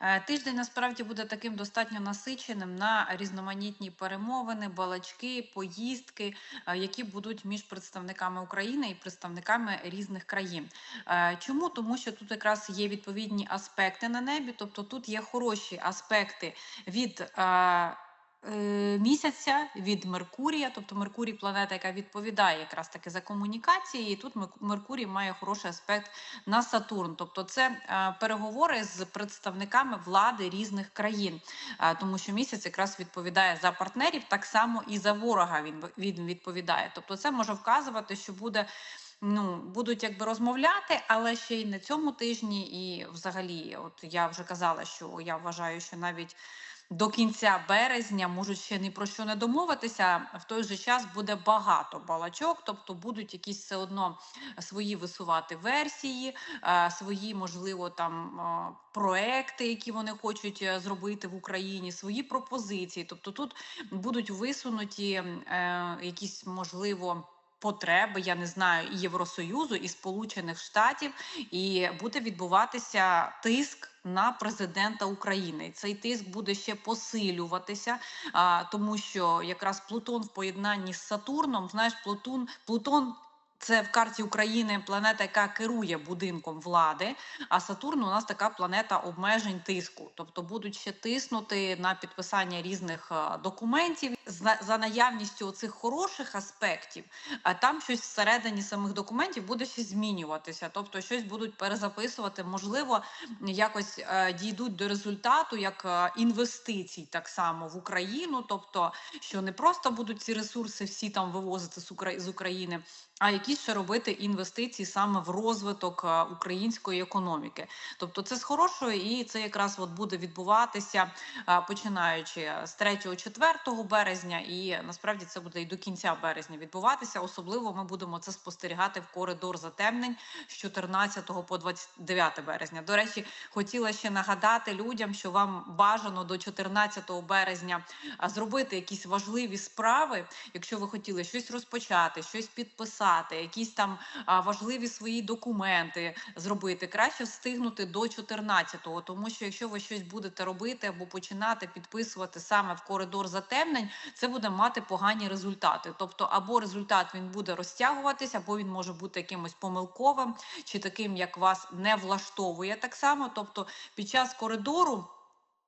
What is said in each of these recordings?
Е, Тиждень насправді буде таким достатньо насиченим на різноманітні перемовини, балачки, поїздки, е, які будуть між представниками України і представниками різних країн. Е, Чому? Тому що тут якраз є відповідні аспекти на небі, тобто тут є хороші аспекти від. Е, Місяця від Меркурія, тобто Меркурій планета, яка відповідає якраз таки за комунікації, і тут Меркурій має хороший аспект на Сатурн. Тобто, це е, переговори з представниками влади різних країн, тому що місяць якраз відповідає за партнерів, так само і за ворога він відповідає. Тобто, це може вказувати, що буде. Ну, будуть якби розмовляти, але ще й на цьому тижні, і взагалі, от я вже казала, що я вважаю, що навіть до кінця березня можуть ще ні про що не домовитися. В той же час буде багато балачок, тобто будуть якісь все одно свої висувати версії, е, свої, можливо, там е, проекти, які вони хочуть е, зробити в Україні, свої пропозиції. Тобто тут будуть висунуті якісь можливо. Потреби, я не знаю, і Євросоюзу, і Сполучених Штатів, і буде відбуватися тиск на президента України. Цей тиск буде ще посилюватися, а, тому що якраз Плутон в поєднанні з Сатурном, знаєш, Плутон, Плутон. Це в карті України планета, яка керує будинком влади. А Сатурн у нас така планета обмежень тиску, тобто будуть ще тиснути на підписання різних е, документів за, наявністю цих хороших аспектів. А там щось всередині самих документів буде ще змінюватися, тобто щось будуть перезаписувати, можливо, якось е, дійдуть до результату як е, інвестицій так само в Україну, тобто що не просто будуть ці ресурси всі там вивозити з Укра- з України, а якісь ще робити інвестиції саме в розвиток е, української економіки. Тобто це з хорошого, і це якраз от буде відбуватися починаючи з 3-4 березня, і насправді це буде і до кінця березня відбуватися. Особливо ми будемо це спостерігати в коридор затемнень з 14 по 29 березня. До речі, хотіла ще нагадати людям, що вам бажано до 14 березня зробити якісь важливі справи, якщо ви хотіли щось розпочати, щось підписати, якісь там важливі свої документи зробити. Краще встигнути до 14-го, тому що якщо ви щось будете робити або починати підписувати саме в коридор затемнень, це буде мати погані результати. Тобто, або результат він буде розтягуватися, або він може бути якимось помилковим, чи таким, як вас не влаштовує так само. Тобто, під час коридору.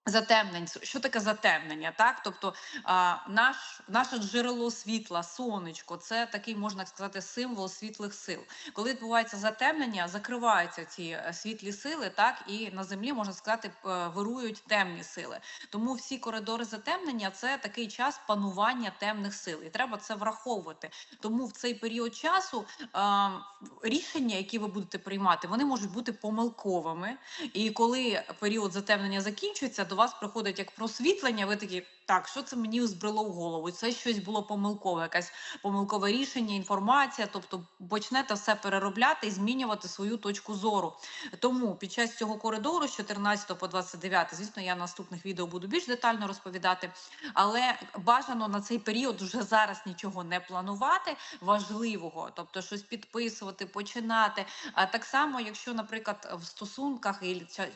Затемнень, що таке затемнення? Так, тобто а, наш наше джерело світла, сонечко, це такий можна сказати символ світлих сил. Коли відбувається затемнення, закриваються ці е, світлі сили, так і на землі можна сказати е, вирують темні сили. Тому всі коридори затемнення це такий час панування темних сил, і треба це враховувати. Тому в цей період часу а, рішення, які ви будете приймати, вони можуть бути помилковими. І коли період затемнення закінчується, до вас приходить як просвітлення, ви такі, так, що це мені збрело в голову? Це щось було помилкове, якесь помилкове рішення, інформація. Тобто почнете все переробляти і змінювати свою точку зору. Тому під час цього коридору з 14 по 29, звісно, я в наступних відео буду більш детально розповідати, але бажано на цей період вже зараз нічого не планувати важливого, тобто щось підписувати, починати. А так само, якщо, наприклад, в стосунках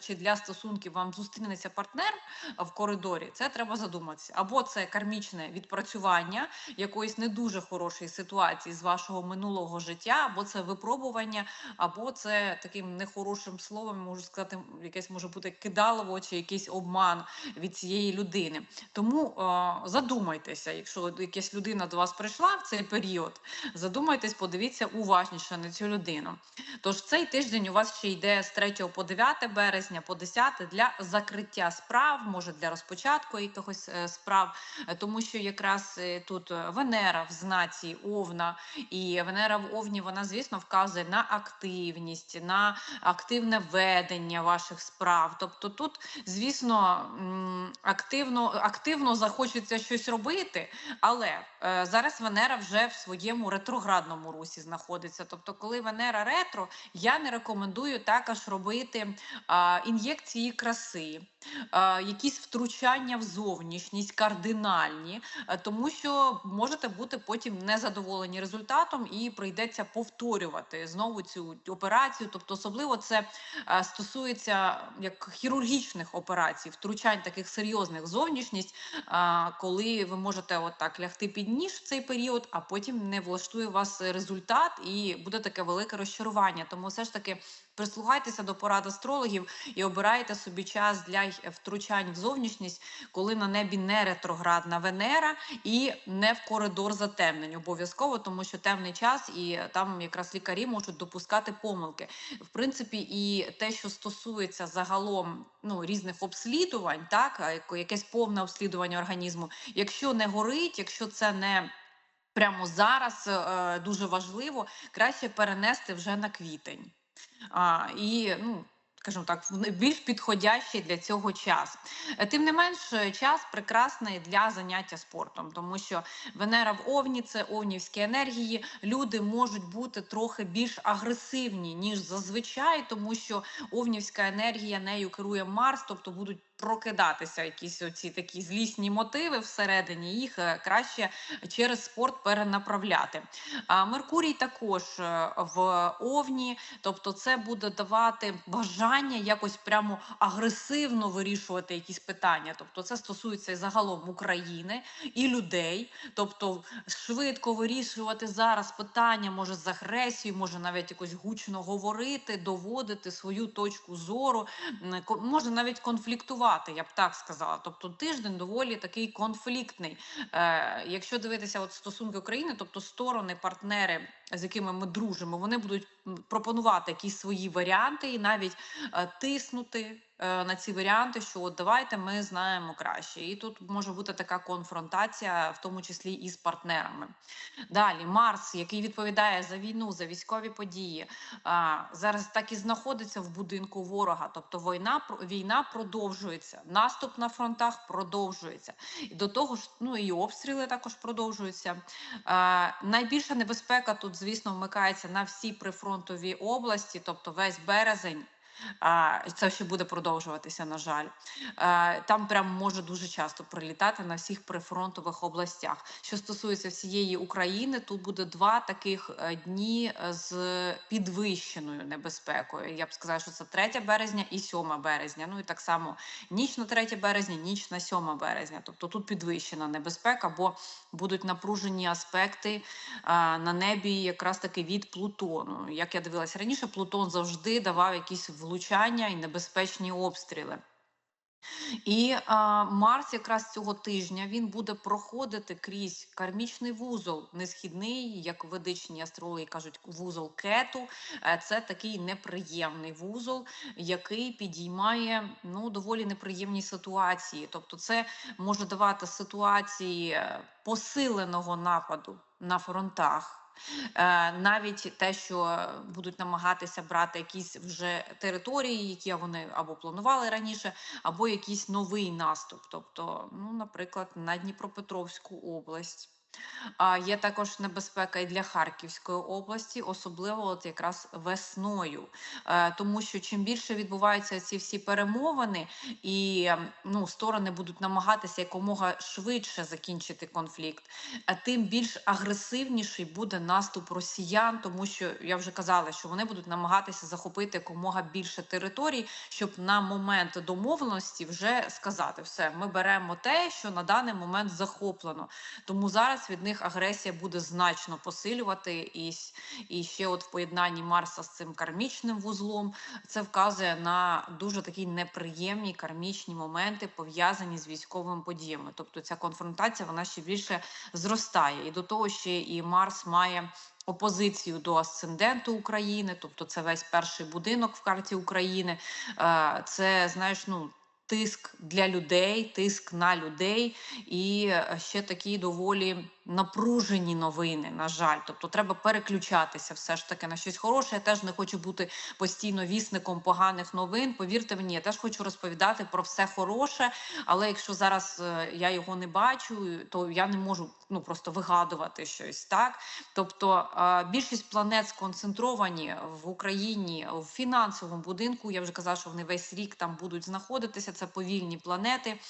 чи для стосунків вам зустрінеться партнер в коридорі, це треба задуматися. Або це кармічне відпрацювання якоїсь не дуже хорошої ситуації з вашого минулого життя, або це випробування, або це таким нехорошим словом, можу сказати, якесь може бути кидалово чи якийсь обман від цієї людини. Тому е, задумайтеся, якщо якась людина до вас прийшла в цей період, задумайтесь, подивіться уважніше на цю людину. Тож цей тиждень у вас ще йде з 3 по 9 березня, по 10 для закриття справ, може для розпочатку якихось е, справ, е, тому що якраз е, тут е, Венера в знаці Овна, і Венера в Овні, вона, звісно, вказує на активність, на активне ведення ваших справ. Тобто тут, звісно, активно, активно захочеться щось робити, але зараз Венера вже в своєму ретроградному русі знаходиться. Тобто, коли Венера ретро, я не рекомендую також робити ін'єкції краси, якісь втручання в зовнішність. кардинальні, е, тому що можете бути потім незадоволені результатом і прийдеться повторювати знову цю операцію. Тобто, особливо це е, стосується як хірургічних операцій, втручань таких серйозних зовнішність, коли ви можете отак лягти під ніж в цей період, а потім не влаштує вас результат, і буде таке велике розчарування. Тому все ж таки прислухайтеся до порад астрологів і обирайте собі час для втручань в зовнішність, коли на небі не ретроградна Венера і не в коридор затемнень. Обов'язково, тому що темний час, і там якраз лікарі можуть допускати помилки. В принципі, і те, що стосується загалом ну, різних обслідувань, так якесь повне обслідування організму, якщо не горить, якщо це не прямо зараз е, дуже важливо, краще перенести вже на квітень. А, і ну. Скажімо так, більш підходящий для цього час. Е, Тим не менш, е, час прекрасний для заняття спортом, тому що Венера в Овні це овнівські енергії. Люди можуть бути трохи більш агресивні ніж зазвичай, тому що овнівська енергія нею керує Марс, тобто будуть прокидатися якісь оці такі злісні мотиви всередині. Їх е, краще через спорт перенаправляти. А Меркурій також е, в Овні, тобто це буде давати бажання якось прямо агресивно вирішувати якісь питання. Тобто, це стосується і загалом України і людей. Тобто, швидко вирішувати зараз питання, може з агресією, може навіть якось гучно говорити, доводити свою точку зору, може навіть конфліктувати, я б так сказала. Тобто, тиждень доволі такий конфліктний. Е, якщо дивитися от стосунки України, тобто сторони, партнери, з якими ми дружимо, вони будуть пропонувати якісь свої варіанти і навіть е, тиснути е, на ці варіанти, що от давайте ми знаємо краще. І тут може бути така конфронтація, в тому числі і з партнерами. Далі Марс, який відповідає за війну, за військові події, зараз так і знаходиться в будинку ворога. Тобто війна війна продовжується, наступ на фронтах продовжується. І до того ж, ну і обстріли також продовжуються. Найбільша небезпека тут, звісно, вмикається на всі прифронтові області, тобто весь березень. Це ще буде продовжуватися, на жаль. Е, Там прям може дуже часто прилітати на всіх прифронтових областях. Що стосується всієї України, тут буде два таких е, дні е, з підвищеною небезпекою. Я б сказала, що це 3 березня і 7 березня. Ну і так само ніч на 3 березня, ніч на 7 березня. Тобто тут підвищена небезпека, бо будуть напружені аспекти на небі якраз таки від Плутону. Як я дивилася раніше, Плутон завжди давав якісь влучання і небезпечні обстріли. І а, Марс якраз цього тижня він буде проходити крізь кармічний вузол, несхідний, як ведичні астрологи кажуть, вузол кету. Е, Це такий неприємний вузол, який підіймає ну доволі неприємні ситуації. Тобто, це може давати ситуації е, посиленого нападу на фронтах. Е, навіть те, що будуть намагатися брати якісь вже території, які вони або планували раніше, або якийсь новий наступ, тобто, ну, наприклад, на Дніпропетровську область. Є також небезпека і для Харківської області, особливо от якраз весною, е, тому що чим більше відбуваються ці всі перемовини, і ем, ну, сторони будуть намагатися якомога швидше закінчити конфлікт, а тим більш агресивніший буде наступ росіян, тому що я вже казала, що вони будуть намагатися захопити якомога більше територій, щоб на момент домовленості вже сказати, все, ми беремо те, що на даний момент захоплено. Тому зараз від них агресія буде значно посилювати, і, і ще от в поєднанні Марса з цим кармічним вузлом це вказує на дуже такі неприємні кармічні моменти, пов'язані з військовими подіями. Тобто ця конфронтація вона ще більше зростає. І до того ще і Марс має опозицію до асценденту України, тобто це весь перший будинок в карті України. Е, Це знаєш, ну. Тиск для людей, тиск на людей, і е, ще такий доволі напружені новини, на жаль. Тобто треба переключатися все ж таки на щось хороше. Я теж не хочу бути постійно вісником поганих новин. Повірте мені, я теж хочу розповідати про все хороше. Але якщо зараз е, я його не бачу, то я не можу ну просто вигадувати щось так. Тобто е, більшість планет сконцентровані в Україні в фінансовому будинку. Я вже казала, що вони весь рік там будуть знаходитися. Це повільні планети,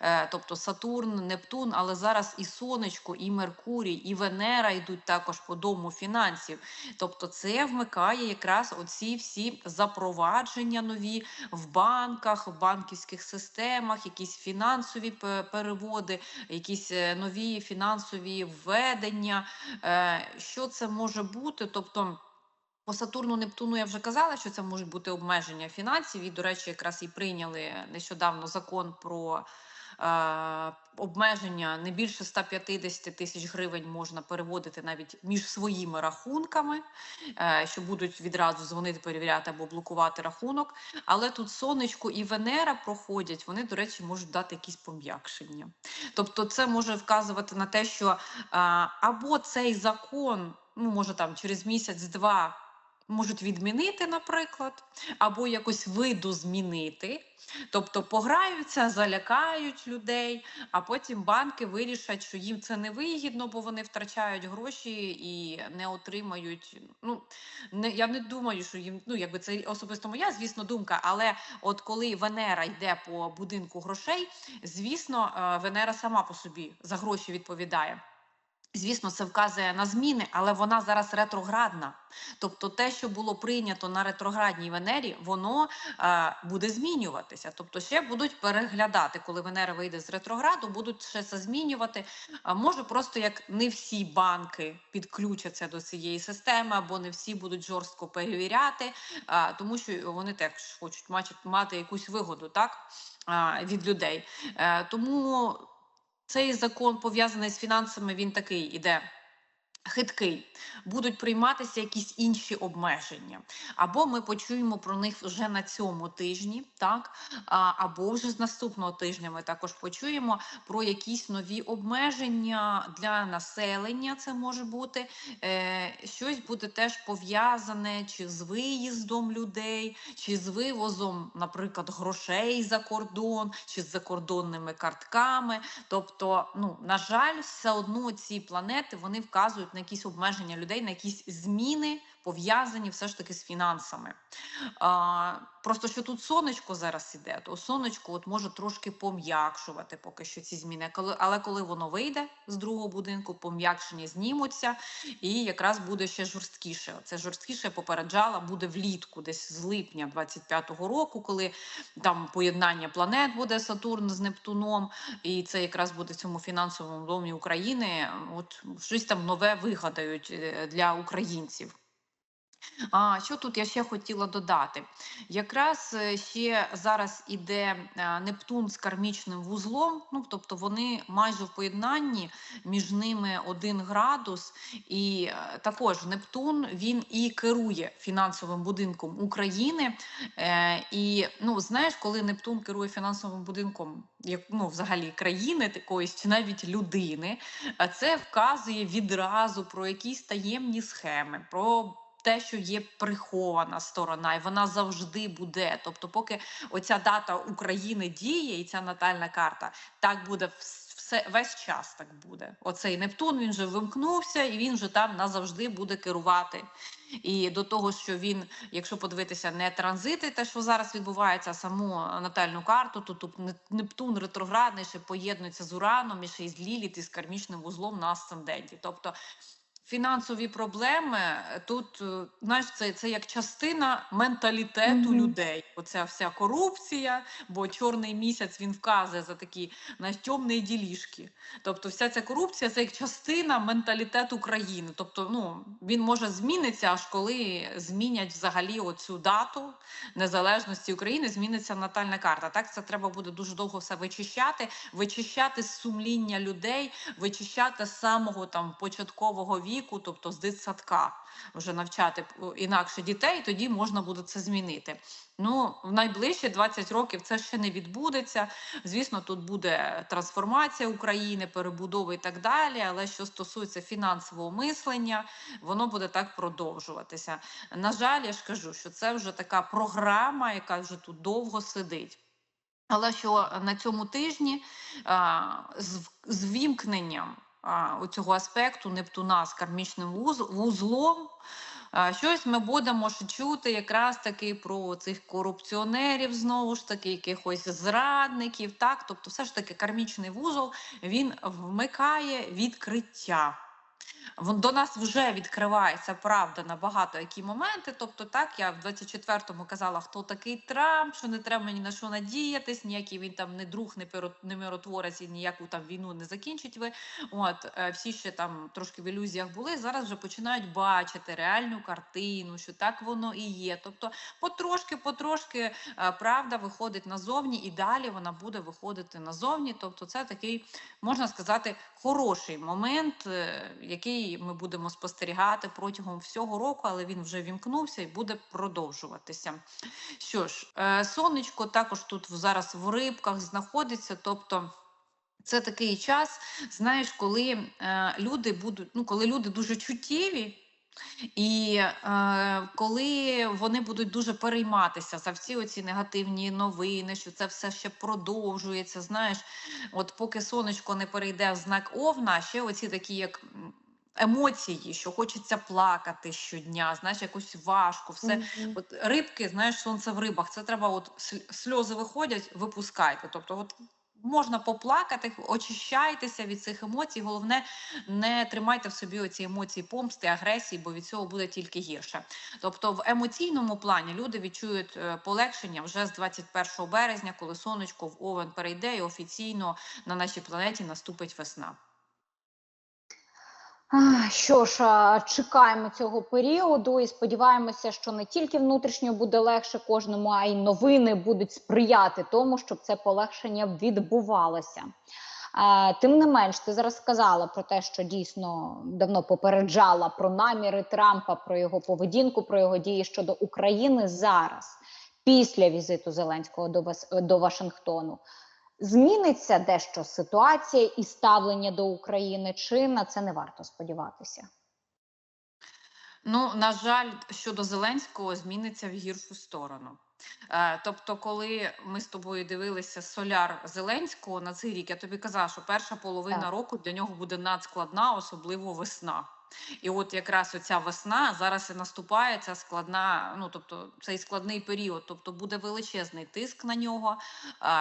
е, тобто Сатурн, Нептун, але зараз і Сонечко, і Меркурій, і Венера йдуть також по дому фінансів. Тобто, це вмикає якраз оці всі запровадження нові в банках, в банківських системах, якісь фінансові переводи, якісь е, нові фінансові введення. Е, Що це може бути? Тобто. По Сатурну Нептуну я вже казала, що це можуть бути обмеження фінансів. І, до речі, якраз і прийняли нещодавно закон про обмеження не більше 150 тисяч гривень можна переводити навіть між своїми рахунками, е, що будуть відразу дзвонити, перевіряти або блокувати рахунок. Але тут сонечко і Венера проходять, вони, до речі, можуть дати якісь пом'якшення. Тобто, це може вказувати на те, що або цей закон, ну може там через місяць-два. Можуть відмінити, наприклад, або якось виду змінити, тобто пограються, залякають людей, а потім банки вирішать, що їм це не вигідно, бо вони втрачають гроші і не отримають. Ну не я не думаю, що їм ну якби це особисто моя, звісно, думка. Але от коли Венера йде по будинку грошей, звісно, е, Венера сама по собі за гроші відповідає. Звісно, це вказує на зміни, але вона зараз ретроградна. Тобто, те, що було прийнято на ретроградній Венері, воно е, буде змінюватися. Тобто, ще будуть переглядати, коли Венера вийде з ретрограду, будуть ще це змінювати. А може, просто як не всі банки підключаться до цієї системи, або не всі будуть жорстко перевіряти, а, тому що вони теж хочуть мати, якусь вигоду, так від людей. Е, тому цей закон пов'язаний з фінансами, він такий іде. Хиткий, будуть прийматися якісь інші обмеження, або ми почуємо про них вже на цьому тижні, так або вже з наступного тижня ми також почуємо про якісь нові обмеження для населення. Це може бути е, щось буде теж пов'язане чи з виїздом людей, чи з вивозом, наприклад, грошей за кордон, чи з закордонними картками. Тобто, ну на жаль, все одно ці планети вони вказують на якісь обмеження людей, на якісь зміни пов'язані все ж таки з фінансами. А, Просто що тут сонечко зараз іде, то сонечко от може трошки пом'якшувати поки що ці зміни. Але коли воно вийде з другого будинку, пом'якшення знімуться, і якраз буде ще жорсткіше. Це жорсткіше попереджала, буде влітку, десь з липня 25-го року, коли там поєднання планет буде Сатурн з Нептуном, і це якраз буде в цьому фінансовому домі України. От щось там нове вигадають е, для українців. А що тут я ще хотіла додати? Якраз е, ще зараз іде е, Нептун з кармічним вузлом, ну тобто вони майже в поєднанні, між ними один градус, і е, також Нептун він і керує фінансовим будинком України. І ну знаєш, коли Нептун керує фінансовим будинком, як ну взагалі країни такої чи навіть людини, це вказує відразу про якісь таємні схеми. про те, що є прихована сторона, і вона завжди буде. Тобто, поки оця дата України діє, і ця натальна карта, так буде все весь час. Так буде. Оцей Нептун він вже вимкнувся, і він вже там назавжди буде керувати. І до того, що він, якщо подивитися, не транзити, те, що зараз відбувається, а саму натальну карту, то тут Нептун ретроградний ще поєднується з Ураном і ще й з Ліліт і з кармічним вузлом на асценденті. Тобто фінансові проблеми тут, е, знаєш, це це як частина менталітету mm -hmm. людей. Оця вся корупція, бо чорний місяць він вказує за такі знаєш, темні ділішки. Тобто, вся ця корупція це як частина менталітету країни. Тобто, ну він може змінитися, аж коли змінять взагалі оцю дату незалежності України, зміниться натальна карта. Так це треба буде дуже довго все вичищати, вичищати з сумління людей, вичищати з самого там початкового віку віку, тобто з дитсадка вже навчати інакше дітей, тоді можна буде це змінити. Ну, в найближчі 20 років це ще не відбудеться. Звісно, тут буде трансформація України, перебудови і так далі. Але що стосується фінансового мислення, воно буде так продовжуватися. На жаль, я ж кажу, що це вже така програма, яка вже тут довго сидить. Але що на цьому тижні а, з, з вімкненням цього аспекту Нептуна з кармічним вузлом, щось ми будемо чути якраз таки про цих корупціонерів, знову ж таки, якихось зрадників. Так, тобто, все ж таки, кармічний вузол він вмикає відкриття. До нас вже відкривається правда на багато які моменти. Тобто, так я в 24-му казала, хто такий Трамп, що не треба ні на що надіятись, ніякий він там не друг, не пиро- не миротворець і ніяку там війну не закінчить. Ви от е, всі ще там трошки в ілюзіях були. Зараз вже починають бачити реальну картину, що так воно і є. Тобто, потрошки, потрошки е, правда виходить назовні, і далі вона буде виходити назовні. Тобто, це такий можна сказати хороший момент, е, який ми будемо спостерігати протягом всього року, але він вже вімкнувся і буде продовжуватися. Що ж, е, сонечко також тут зараз в рибках знаходиться, тобто. Це такий час, знаєш, коли е, люди будуть, ну коли люди дуже чуттєві, і е, коли вони будуть дуже перейматися за всі оці негативні новини, що це все ще продовжується. Знаєш, от поки сонечко не перейде в знак Овна, ще оці такі як. Емоції, що хочеться плакати щодня, знаєш, якось важко, все. Мгм. От рибки, знаєш, сонце в рибах. Це треба, от сль- сльози виходять, випускайте. Тобто, от можна поплакати, очищайтеся від цих емоцій. Головне, не тримайте в собі оці емоції помсти, агресії, бо від цього буде тільки гірше. Тобто, в емоційному плані люди відчують е, полегшення вже з 21 березня, коли сонечко в Овен перейде, і офіційно на нашій планеті наступить весна. Що ж, чекаємо цього періоду і сподіваємося, що не тільки внутрішньо буде легше кожному, а й новини будуть сприяти тому, щоб це полегшення відбувалося. Тим не менш, ти зараз сказала про те, що дійсно давно попереджала про наміри Трампа, про його поведінку, про його дії щодо України зараз, після візиту Зеленського до, Вас- Вашингтону. Зміниться дещо ситуація і ставлення до України, чи на це не варто сподіватися? Ну, на жаль, щодо Зеленського зміниться в гіршу сторону. Е, тобто, коли ми з тобою дивилися соляр Зеленського на цей рік, я тобі казала, що перша половина Так. року для нього буде надскладна, особливо весна. І от якраз оця весна зараз і наступає ця складна, ну тобто цей складний період, тобто буде величезний тиск на нього,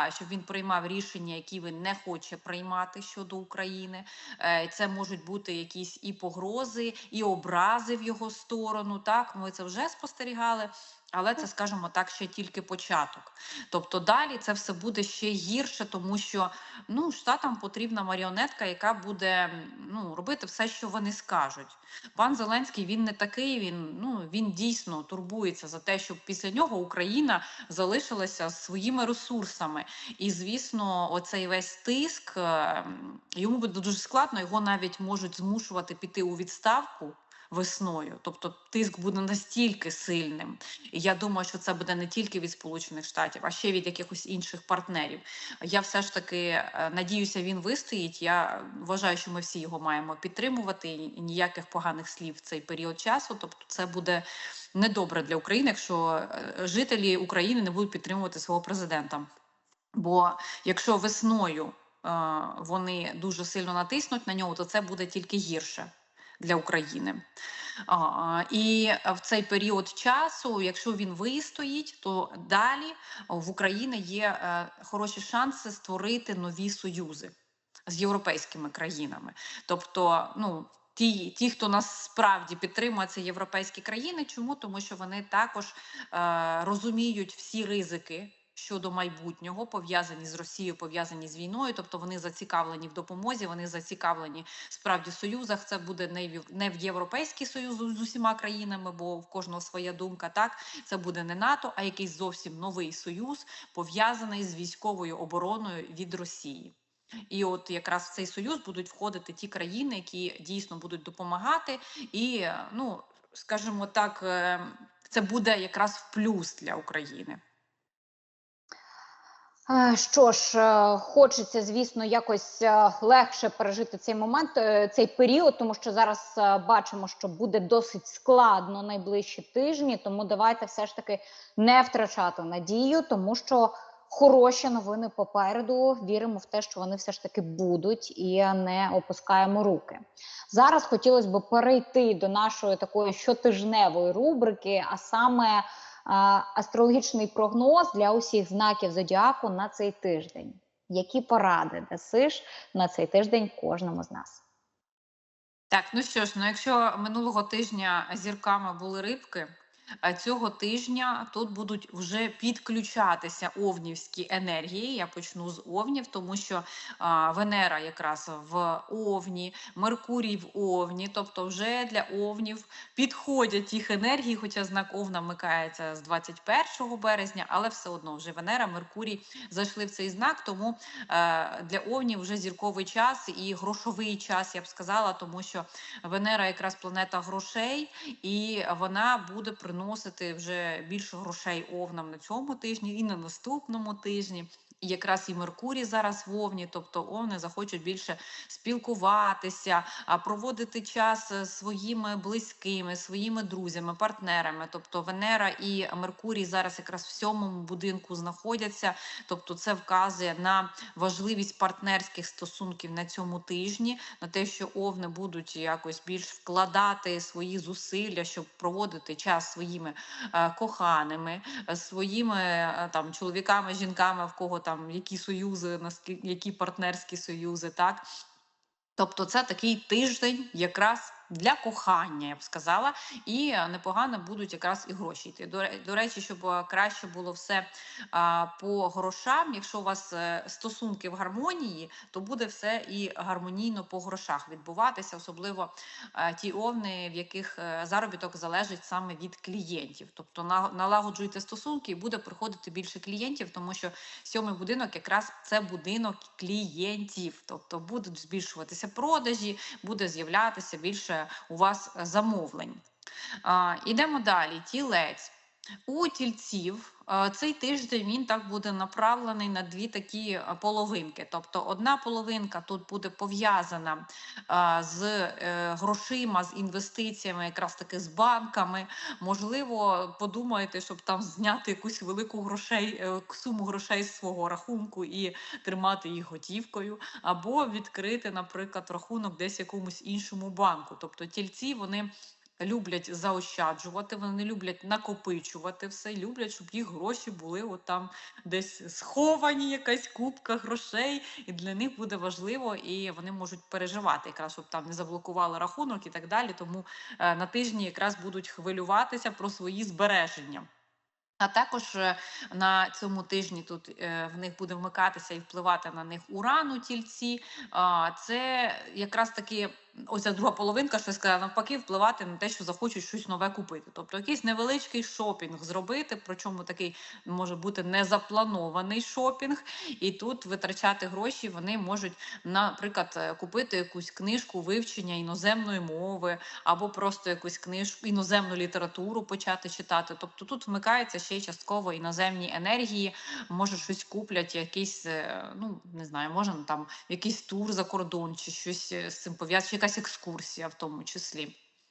щоб він приймав рішення, які він не хоче приймати щодо України. Е, Це можуть бути якісь і погрози, і образи в його сторону. Так, ми це вже спостерігали. Але це, скажімо так, ще тільки початок. Тобто далі це все буде ще гірше, тому що ну, штатам потрібна маріонетка, яка буде ну, робити все, що вони скажуть. Пан Зеленський він не такий. Він ну він дійсно турбується за те, щоб після нього Україна залишилася своїми ресурсами. І звісно, оцей весь тиск е, йому буде дуже складно. Його навіть можуть змушувати піти у відставку. Весною, тобто тиск буде настільки сильним, і я думаю, що це буде не тільки від Сполучених Штатів, а ще від якихось інших партнерів. Я все ж таки е, надіюся, він вистоїть. Я вважаю, що ми всі його маємо підтримувати, і ніяких поганих слів в цей період часу. Тобто, це буде недобре для України, якщо е, жителі України не будуть підтримувати свого президента. Бо якщо весною е, вони дуже сильно натиснуть на нього, то це буде тільки гірше для України. І в цей період часу, якщо він вистоїть, то далі в Україні є е, хороші шанси створити нові союзи з європейськими країнами. Тобто, ну. Ті, ті, хто нас справді підтримує, це європейські країни. Чому? Тому що вони також е, розуміють всі ризики щодо майбутнього, пов'язані з Росією, пов'язані з війною. Тобто вони зацікавлені в допомозі, вони зацікавлені справді в союзах. Це буде не в не в Європейський Союз з усіма країнами, бо в кожного своя думка. Так це буде не НАТО, а якийсь зовсім новий союз, пов'язаний з військовою обороною від Росії. І от якраз в цей союз будуть входити ті країни, які дійсно будуть допомагати, і е, ну скажімо так, е, це буде якраз в плюс для України. Е, Що ж, е, хочеться, звісно, якось е, легше пережити цей момент, цей період, тому що зараз бачимо, що буде досить складно найближчі тижні. Тому давайте все ж таки не втрачати надію, тому що хороші новини попереду. Віримо в те, що вони все ж таки будуть, і не опускаємо руки. Зараз хотілося б перейти до нашої такої щотижневої рубрики, а саме астрологічний прогноз для усіх знаків зодіаку на цей тиждень. Які поради дасиш на цей тиждень кожному з нас? Так, ну що ж, ну якщо минулого тижня зірками були рибки, цього тижня тут будуть вже підключатися овнівські енергії. Я почну з овнів, тому що Венера якраз в Овні, Меркурій в Овні, тобто вже для овнів підходять їх енергії, хоча знак Овна вмикається з 21 березня, але все одно вже Венера, Меркурій зайшли в цей знак, тому е, для овнів вже зірковий час і грошовий час, я б сказала, тому що Венера якраз планета грошей, і вона буде приносити вже більше грошей овнам на цьому тижні і на наступному тижні. Якраз і Меркурій зараз в Овні, тобто овни захочуть більше спілкуватися, проводити час з своїми близькими, своїми друзями, партнерами. Тобто Венера і Меркурій зараз якраз в сьомому будинку знаходяться. Тобто, це вказує на важливість партнерських стосунків на цьому тижні, на те, що овни будуть якось більш вкладати свої зусилля, щоб проводити час своїми е, коханими, е, своїми е, там чоловіками, жінками, в кого там які союзи, які партнерські союзи, так. Тобто це такий тиждень якраз для кохання, я б сказала, і е, непогано будуть якраз і гроші йти. До, речі, щоб е, краще було все по грошам. Якщо у вас е, стосунки в гармонії, то буде все і гармонійно по грошах відбуватися, особливо ті овни, в яких заробіток залежить саме від клієнтів. Тобто на, налагоджуйте стосунки і буде приходити більше клієнтів, тому що сьомий будинок якраз це будинок клієнтів, тобто будуть збільшуватися продажі, буде з'являтися більше у вас е, замовлень. Ідемо далі. Тілець. У тільців е, цей тиждень він так буде направлений на дві такі е, половинки. Тобто, одна половинка тут буде пов'язана е, з грошима, з інвестиціями, якраз таки з банками. Можливо, подумаєте, щоб там зняти якусь велику грошей, суму грошей з свого рахунку і тримати їх готівкою, або відкрити, наприклад, рахунок десь якомусь іншому банку. Тобто тільці вони люблять заощаджувати, вони люблять накопичувати все, люблять, щоб їх гроші були от там десь сховані, якась купка грошей, і для них буде важливо, і вони можуть переживати, якраз щоб там не заблокували рахунок і так далі. Тому е, на тижні якраз будуть хвилюватися про свої збереження. А також е, на цьому тижні тут е, в них буде вмикатися і впливати на них уран у тільці. Це якраз таки оця друга половинка, що я сказала, навпаки, впливати на те, що захочуть щось нове купити. Тобто якийсь невеличкий шопінг зробити, причому такий може бути незапланований шопінг, і тут витрачати гроші вони можуть, наприклад, е, купити якусь книжку вивчення іноземної мови, або просто якусь книжку, іноземну літературу почати читати. Тобто тут вмикається ще частково іноземні енергії, може щось куплять, якийсь, е, ну не знаю, може там якийсь тур за кордон, чи щось е, з цим пов'язано, якась екскурсія в тому числі.